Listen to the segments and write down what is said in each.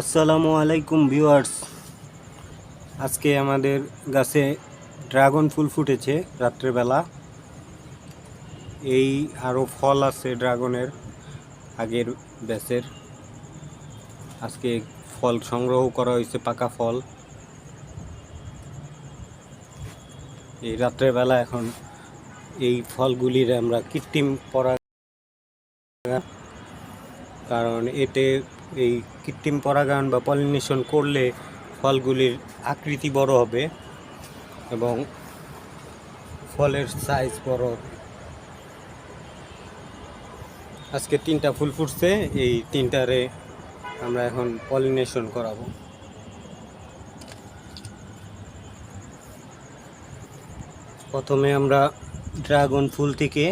আসসালামু আলাইকুম ভিউয়ার্স। আজকে আমাদের গাছে ড্রাগন ফুল ফুটেছে রাত্রেবেলা। এই আরও ফল আছে ড্রাগনের আগের ব্যাচের। আজকে ফল সংগ্রহ করা হয়েছে, পাকা ফল। এই রাত্রেবেলা এখন এই ফলগুলির আমরা কৃত্রিম পরা কারণ এতে এই কৃত্রিম পরাগায়ন বা পলিনেশন করলে ফলগুলির আকৃতি বড় হবে এবং ফলের সাইজ বড় হবে। আজকে তিনটা ফুল ফুটছে, এই তিনটারে আমরা এখন পলিনেশন করাবো। প্রথমে আমরা ড্রাগন ফুল থেকে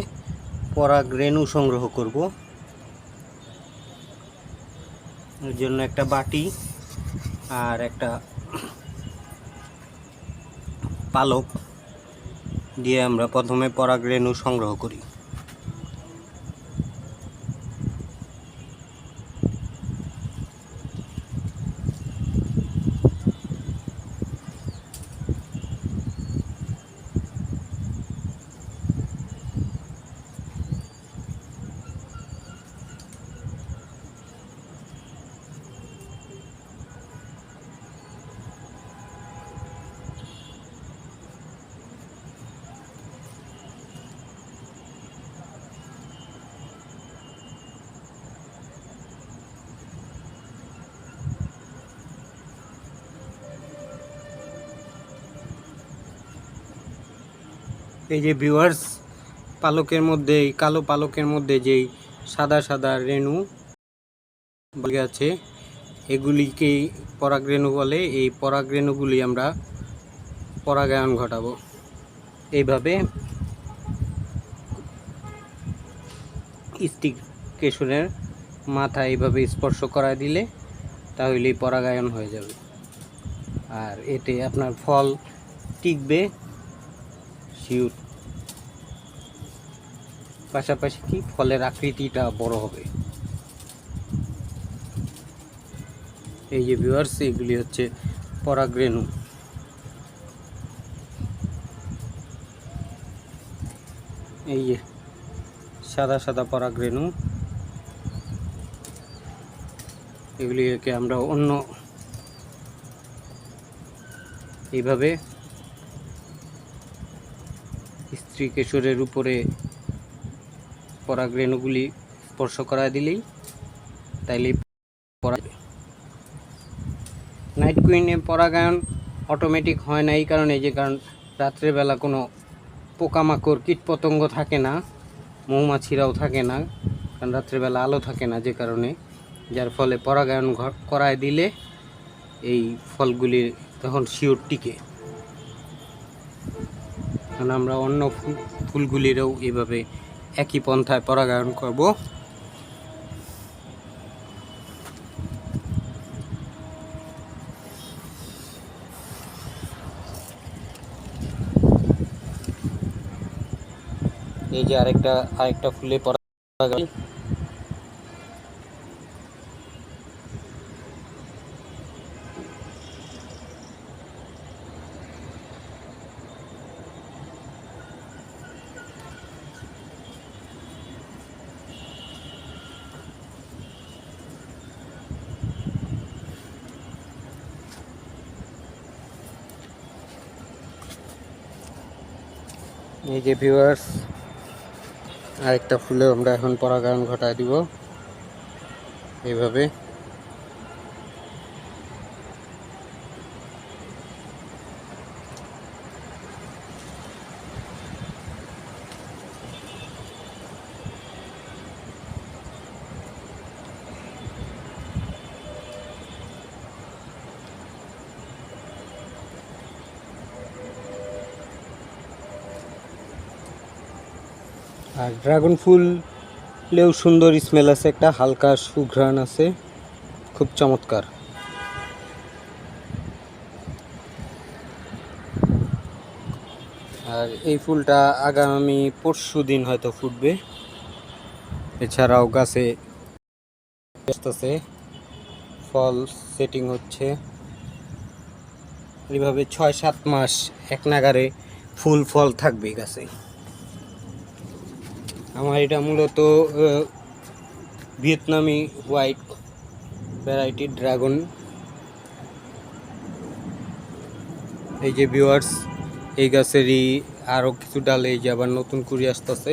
পরাগ রেণু সংগ্রহ করব। এর জন্য একটা বাটি আর একটা পালক দিয়ে আমরা প্রথমে পরাগ রেণু সংগ্রহ করি। এই যে ভিউয়ার্স পালকের মধ্যে এই কালো পালকের মধ্যে যেই সাদা সাদা রেণু বলে আছে, এগুলিকে পরাগ রেণু বলে। এই পরাগ রেণুগুলি আমরা পরাগায়ন ঘটাবো। এইভাবে স্টিক কেশরের মাথা এইভাবে স্পর্শ করা দিলে তাহলেই পরাগায়ন হয়ে যাবে। আর এতে আপনার ফল টিকবে। শিউর পাশাপাশি কি ফলের আকৃতিটা বড় হবে? এই যে ভিউয়ার্স এগুলি হচ্ছে পরাগরেণু। এই যে সাদা সাদা পরাগরেণু। এগুলিকে আমরা অন্য এইভাবে স্ত্রী কেশরের উপরে পরাগরেণুগুলি স্পর্শ করা দিলেই তাইলে নাইট কুইনে পরাগায়ন অটোমেটিক হয় না এই কারণে যে কারণ রাত্রেবেলা কোনো পোকামাকড়, কীটপতঙ্গ থাকে না, মৌমাছিরাও থাকে না, কারণ রাত্রেবেলা আলো থাকে না যে কারণে। যার ফলে পরাগায়ন করায় দিলে এই ফলগুলি তখন শিওর টিকে কারণ আমরা অন্য ফুল ফুলগুলিরও এভাবে একই পন্থায় পরাগায়ন করব। এই যে আরেকটা আরেকটা ফুলে পরাগায়ন এই যে ভিউয়ার্স আরেকটা ফুলে আমরা এখন পরাগায়ন ঘটায় দিব। এইভাবে। আর ড্রাগন ফুলেও সুন্দর স্মেল আছে, একটা হালকা সুঘ্রাণ আছে, খুব চমৎকার। আর এই ফুলটা আগামী পরশু দিন হয়তো ফুটবে। এছাড়াও গাছে আসতেছে ফল সেটিং হচ্ছে। এইভাবে ছয় সাত মাস এক নাগারে ফুল ফল থাকবে গাছে। আমার এটা মূলত ভিয়েতনামি হোয়াইট ভ্যারাইটি ড্রাগন। এই যে ভিওয়ার্স এই গাছেরই আরও কিছু ডালে এই যে আবার নতুন করে আসতেছে।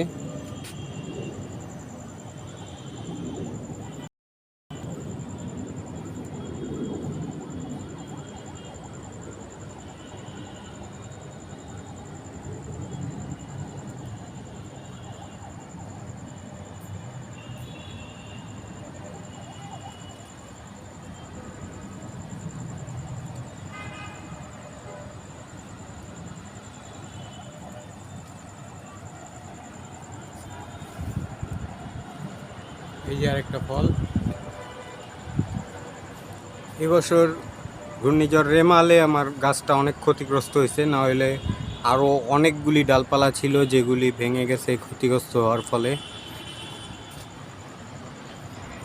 এই যে আরেকটা ফল। এবছর ঘূর্ণিঝড় রেমালে আমার গাছটা অনেক ক্ষতিগ্রস্ত হয়েছে, না হলে আরও অনেকগুলি ডালপালা ছিল যেগুলি ভেঙে গেছে ক্ষতিগ্রস্ত হওয়ার ফলে।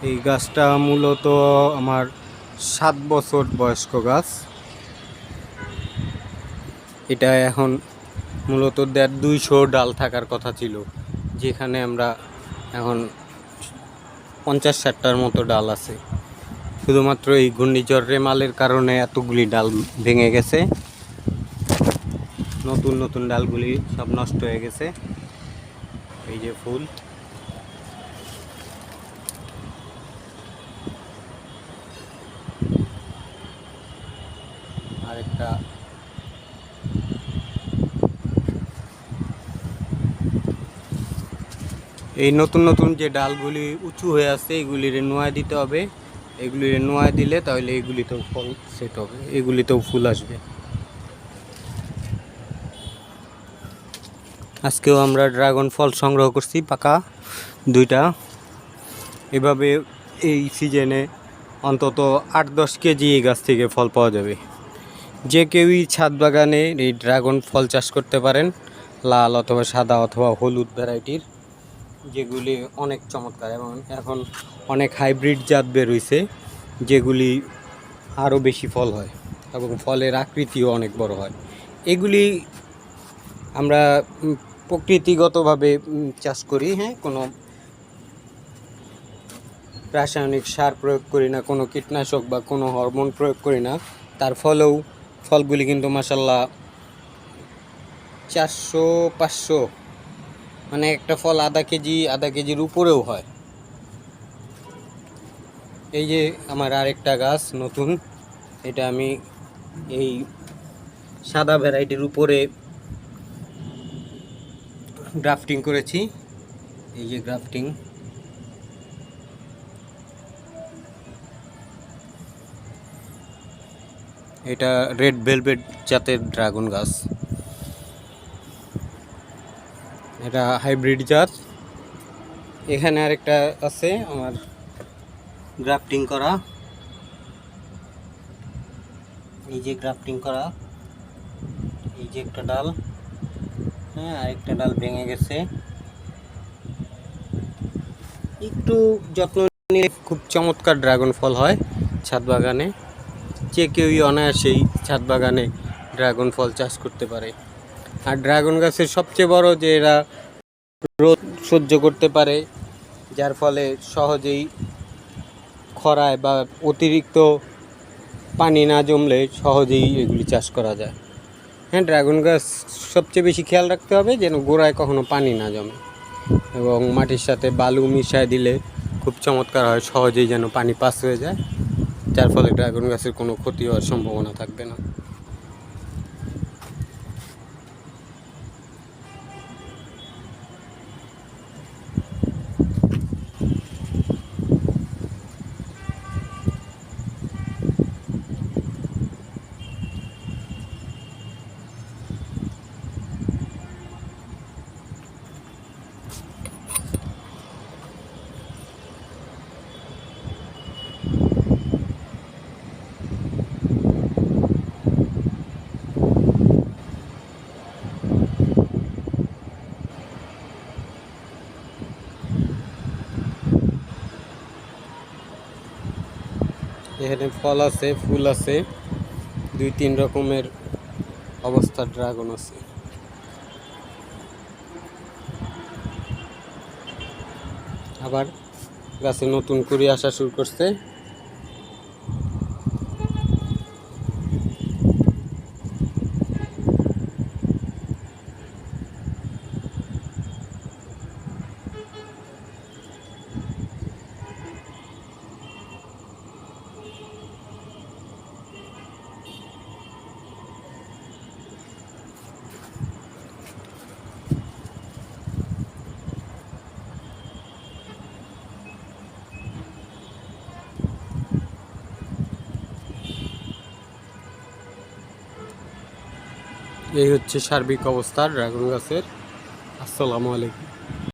এই গাছটা মূলত আমার সাত বছর বয়স্ক গাছ। এটা এখন মূলত দেড় দুইশো ডাল থাকার কথা ছিল, যেখানে আমরা এখন পঞ্চাশ ষাটটার মতো ডাল আছে। শুধুমাত্র এই ঘূর্ণিঝড় রেমালের কারণে এতগুলি ডাল ভেঙে গেছে। নতুন নতুন ডালগুলি সব নষ্ট হয়ে গেছে। এই যে ফুল আরেকটা এই নতুন নতুন যে ডালগুলি উঁচু হয়ে আছে এগুলির নোয়া দিতে হবে। এগুলির নোয়া দিলে তাহলে এগুলিতেও ফল সেট হবে, এগুলিতেও ফুল আসবে। আজকেও আমরা ড্রাগন ফল সংগ্রহ করছি, পাকা দুইটা। এভাবে এই সিজনে অন্তত আট দশ কেজি এই গাছ থেকে ফল পাওয়া যাবে। যে কেউই ছাদ বাগানে এই ড্রাগন ফল চাষ করতে পারেন, লাল অথবা সাদা অথবা হলুদ ভ্যারাইটির। যেগুলি অনেক চমৎকার এবং এখন অনেক হাইব্রিড জাত বের হইছে, যেগুলি আরও বেশি ফল হয় এবং ফলের আকৃতিও অনেক বড় হয়। এগুলি আমরা প্রকৃতিগতভাবে চাষ করি হ্যাঁ কোনো রাসায়নিক সার প্রয়োগ করি না, কোনো কীটনাশক বা কোনো হরমোন প্রয়োগ করি না। তার ফলেও ফলগুলি কিন্তু মাসাল্লাহ চারশো, পাঁচশো মানে একটা ফল আধা কেজি, আধা কেজির উপরেও হয়। এই যে আমার আরেকটা গাছ নতুন, এটা আমি এই সাদা ভ্যারাইটির উপরে গ্রাফটিং করেছি। এই যে গ্রাফটিং। এটা রেড ভেলভেট জাতের ড্রাগন গাছ। এটা হাইব্রিড জাত এখানে আরেকটা আছে আমার গ্রাফটিং করা। এই যে গ্রাফটিং করা। এই যে একটা ডাল। হ্যাঁ আরেকটা ডাল ভেঙে গেছে। একটু যত্ন নিয়ে খুব চমৎকার ড্রাগন ফল হয় ছাদ বাগানে। যে কেউই অনায়াসেই ছাদ বাগানে ড্রাগন ফল চাষ করতে পারে। আর ড্রাগন গাছের সবচেয়ে বড় যে এরা রোদ সহ্য করতে পারে, যার ফলে সহজেই খরায় বা অতিরিক্ত পানি না জমলে সহজেই এগুলি চাষ করা যায়। হ্যাঁ ড্রাগন গাছ সবচেয়ে বেশি খেয়াল রাখতে হবে যেন গোড়ায় কখনো পানি না জমে এবং মাটির সাথে বালু মিশায় দিলে খুব চমৎকার হয়, সহজেই যেন পানি পাস হয়ে যায়। যার ফলে ড্রাগন গাছের কোনো ক্ষতি হওয়ার সম্ভাবনা থাকবে না। এখানে ফল আছে, ফুল আছে। দুই তিন রকমের অবস্থা ড্রাগন আছে। আবার গাছে নতুন করে আসা শুরু করছে। এই হচ্ছে সার্বিক অবস্থা ড্রাগন গাছের আসসালামু আলাইকুম।